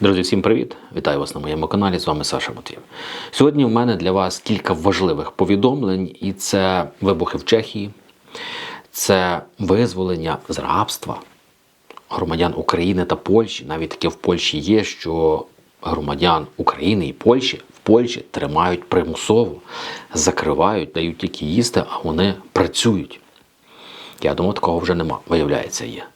Друзі, всім привіт! Вітаю вас на моєму каналі. З вами Саша Матвів. Сьогодні в мене для вас кілька важливих повідомлень, і це вибухи в Чехії, це визволення з рабства громадян України та Польщі. Навіть таке в Польщі є, що громадян України і Польщі в Польщі тримають примусово, закривають, дають тільки їсти, а вони працюють. Я думаю, такого вже нема, виявляється, є.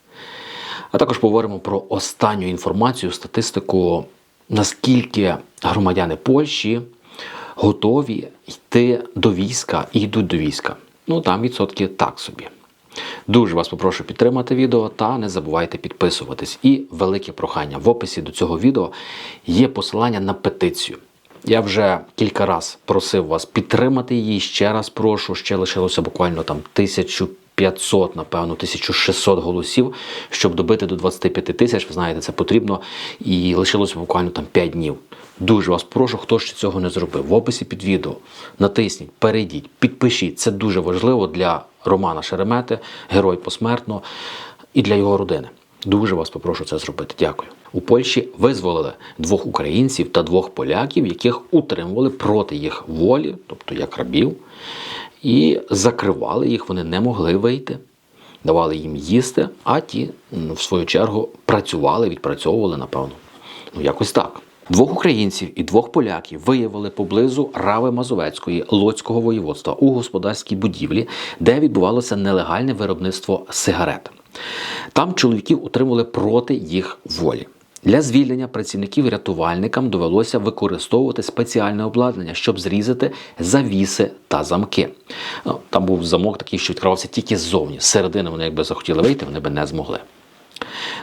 А також поговоримо про останню інформацію, статистику, наскільки громадяни Польщі готові йти до війська і йдуть до війська. Ну там відсотки так собі. Дуже вас попрошу підтримати відео та не забувайте підписуватись. І велике прохання в описі до цього відео є посилання на петицію. Я вже кілька разів просив вас підтримати її. Ще раз прошу. Ще лишилося буквально там 1500, напевно, 1600 голосів, щоб добити до 25 тисяч. Ви знаєте, це потрібно. І лишилося буквально там 5 днів. Дуже вас прошу, хто ще цього не зробив. В описі під відео натисніть, перейдіть, підпишіть. Це дуже важливо для Романа Шеремети, герой посмертно, і для його родини. Дуже вас попрошу це зробити. Дякую. У Польщі визволили двох українців та двох поляків, яких утримували проти їх волі, тобто як рабів, і закривали їх. Вони не могли вийти, давали їм їсти, а ті, в свою чергу, працювали, відпрацьовували, напевно. Ну, якось так. Двох українців і двох поляків виявили поблизу Рави Мазовецької Лоцького воєводства у господарській будівлі, де відбувалося нелегальне виробництво сигарет. Там чоловіків утримували проти їх волі. Для звільнення працівників рятувальникам довелося використовувати спеціальне обладнання, щоб зрізати завіси та замки. Ну, там був замок такий, що відкривався тільки ззовні. З середини вони, якби захотіли вийти, вони би не змогли.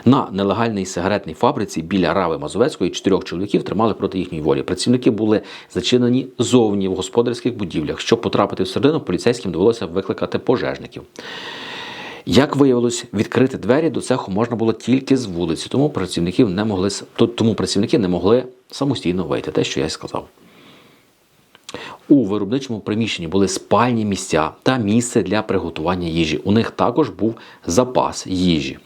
На нелегальній сигаретній фабриці біля Рави Мазовецької чотирьох чоловіків тримали проти їхньої волі. Працівники були зачинені зовні в господарських будівлях. Щоб потрапити всередину, поліцейським довелося викликати пожежників. Як виявилось, відкрити двері до цеху можна було тільки з вулиці, тому працівників не могли тому працівники не могли самостійно вийти. Те, що я й сказав. У виробничому приміщенні були спальні місця та місце для приготування їжі. У них також був запас їжі.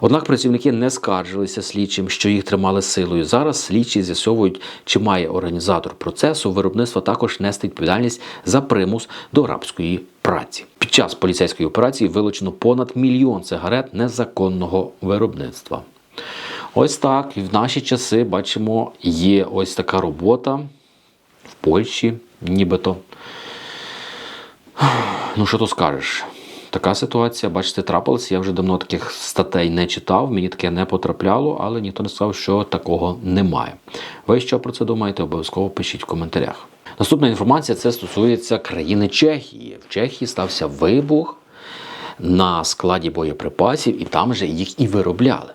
Однак працівники не скаржилися слідчим, що їх тримали силою. Зараз слідчі з'ясовують, чи має організатор процесу виробництва також нести відповідальність за примус до рабської праці. Під час поліцейської операції вилучено понад мільйон сигарет незаконного виробництва. Ось так. І в наші часи бачимо, є ось така робота в Польщі, нібито. Ну, що то скажеш? Така ситуація, бачите, трапилася. Я вже давно таких статей не читав, мені таке не потрапляло, але ніхто не сказав, що такого немає. Ви що про це думаєте? Обов'язково пишіть в коментарях. Наступна інформація це стосується країни Чехії. В Чехії стався вибух на складі боєприпасів, і там же їх і виробляли.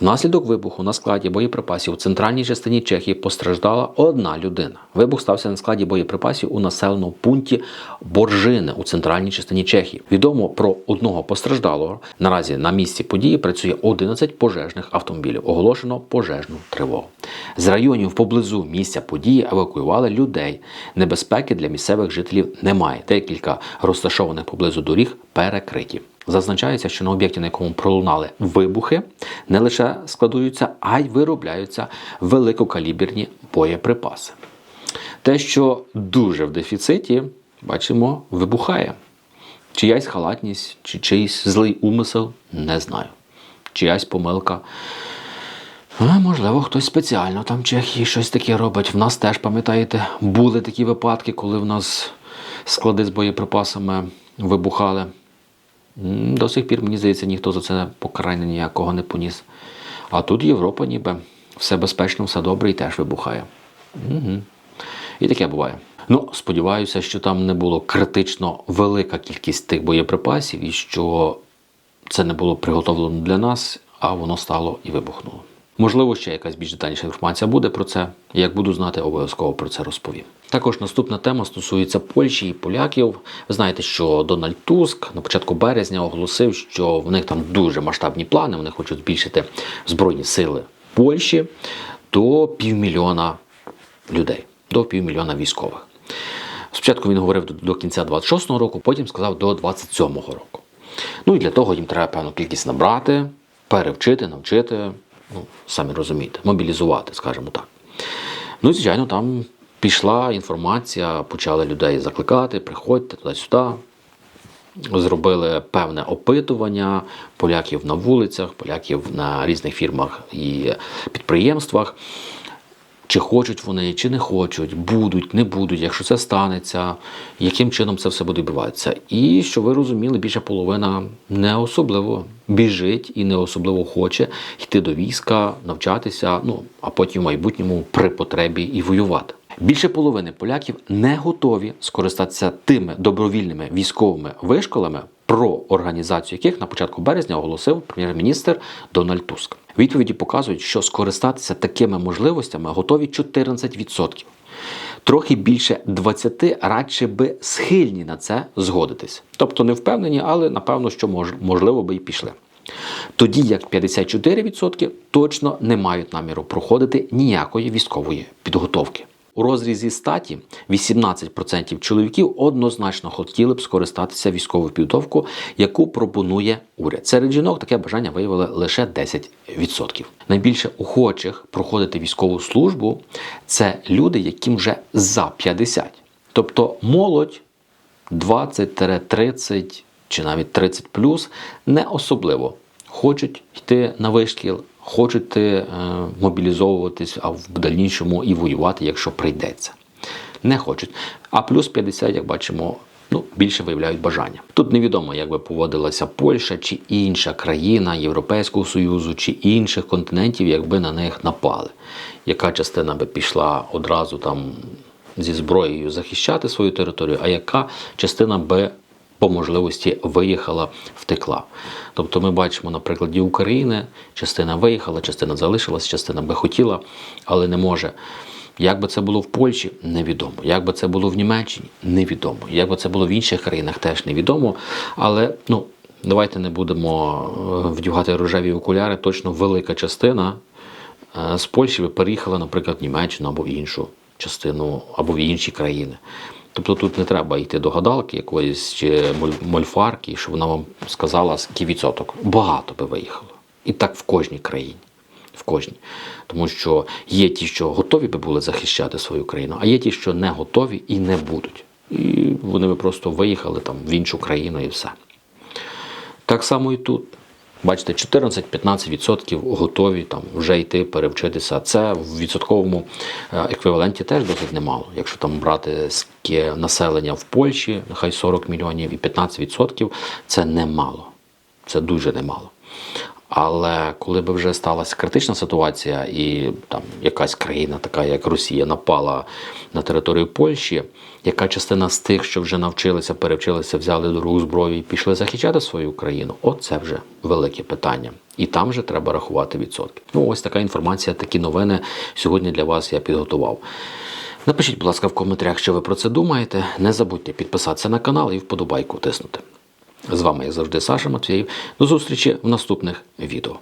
Внаслідок вибуху на складі боєприпасів у центральній частині Чехії постраждала одна людина. Вибух стався на складі боєприпасів у населеному пункті Боржини у центральній частині Чехії. Відомо про одного постраждалого. Наразі на місці події працює 11 пожежних автомобілів. Оголошено пожежну тривогу. З районів поблизу місця події евакуювали людей. Небезпеки для місцевих жителів немає. Декілька розташованих поблизу доріг перекриті. Зазначається, що на об'єкті, на якому пролунали вибухи, не лише складуються, а й виробляються великокаліберні боєприпаси. Те, що дуже в дефіциті, бачимо, вибухає. Чиясь халатність, чи чийсь злий умисел, не знаю. Чиясь помилка. А, можливо, хтось спеціально там в Чехії щось таке робить. В нас теж, пам'ятаєте, були такі випадки, коли в нас склади з боєприпасами вибухали. До сих пір, мені здається, ніхто за це покарання ніякого не поніс. А тут Європа ніби все безпечно, все добре і теж вибухає. Угу. І таке буває. Ну, сподіваюся, що там не було критично велика кількість тих боєприпасів і що це не було приготовлено для нас, а воно стало і вибухнуло. Можливо, ще якась більш детальніша інформація буде про це. Як буду знати, обов'язково про це розповім. Також наступна тема стосується Польщі і поляків. Ви знаєте, що Дональд Туск на початку березня оголосив, що в них там дуже масштабні плани. Вони хочуть збільшити збройні сили Польщі до півмільйона людей, до півмільйона військових. Спочатку він говорив до, кінця 26-го року, потім сказав до 27-го року. Ну і для того їм треба певну кількість набрати. перевчити, навчити, ну, самі розумієте, мобілізувати, скажімо так. Ну і звичайно, там пішла інформація, почали людей закликати, приходьте туди-сюди. Зробили певне опитування поляків на вулицях, поляків на різних фірмах і підприємствах. Чи хочуть вони, чи не хочуть, будуть, не будуть, якщо це станеться, яким чином це все буде відбуватися. І що ви розуміли, більше половина не особливо біжить і не особливо хоче йти до війська, навчатися, ну а потім в майбутньому при потребі і воювати. Більше половини поляків не готові скористатися тими добровільними військовими вишколами, про організацію яких на початку березня оголосив прем'єр-міністр Дональд Туск. Відповіді показують, що скористатися такими можливостями готові 14%. Трохи більше 20 радше би схильні на це згодитись. Тобто не впевнені, але напевно, що мож, можливо би і пішли. Тоді як 54% точно не мають наміру проходити ніякої військової підготовки. У розрізі статі 18% чоловіків однозначно хотіли б скористатися військовою підготовкою, яку пропонує уряд. Серед жінок таке бажання виявили лише 10%. Найбільше охочих проходити військову службу це люди, яким вже за 50. Тобто молодь 20-30 чи навіть 30 плюс не особливо хочуть йти на вишкіл, йти, е, мобілізовуватись, а в дальнішому і воювати, якщо прийдеться. Не хочуть. А плюс 50, як бачимо, ну, більше виявляють бажання. Тут невідомо, як би поводилася Польща чи інша країна Європейського Союзу чи інших континентів, якби на них напали. Яка частина би пішла одразу там зі зброєю захищати свою територію, а яка частина би по можливості виїхала, втекла. Тобто ми бачимо на прикладі України, частина виїхала, частина залишилась, частина би хотіла, але не може. Як би це було в Польщі, невідомо. Як би це було в Німеччині, невідомо. Як би це було в інших країнах, теж невідомо. Але ну, давайте не будемо е, вдягати рожеві окуляри. Точно велика частина е, з Польщі переїхала, наприклад, в Німеччину або в іншу частину, або в інші країни. Тобто тут не треба йти до гадалки якоїсь чи мольфарки, щоб вона вам сказала, скільки відсоток. Багато би виїхало. І так в кожній країні. В кожній. Тому що є ті, що готові би були захищати свою країну, а є ті, що не готові і не будуть. І вони би просто виїхали там в іншу країну і все. Так само і тут. Бачите, 14-15% готові там вже йти перевчитися. Це в відсотковому е, еквіваленті теж досить немало. Якщо там брати населення в Польщі, нехай 40 мільйонів і 15% це немало. Це дуже немало. Але коли б вже сталася критична ситуація, і там якась країна, така як Росія, напала на територію Польщі, яка частина з тих, що вже навчилися, перевчилися, взяли до рук зброю і пішли захищати свою країну, оце вже велике питання. І там вже треба рахувати відсотки. Ну, ось така інформація, такі новини сьогодні для вас я підготував. Напишіть, будь ласка, в коментарях, що ви про це думаєте. Не забудьте підписатися на канал і вподобайку тиснути. З вами, я завжди, Саша Матвіїв До зустрічі в наступних відео.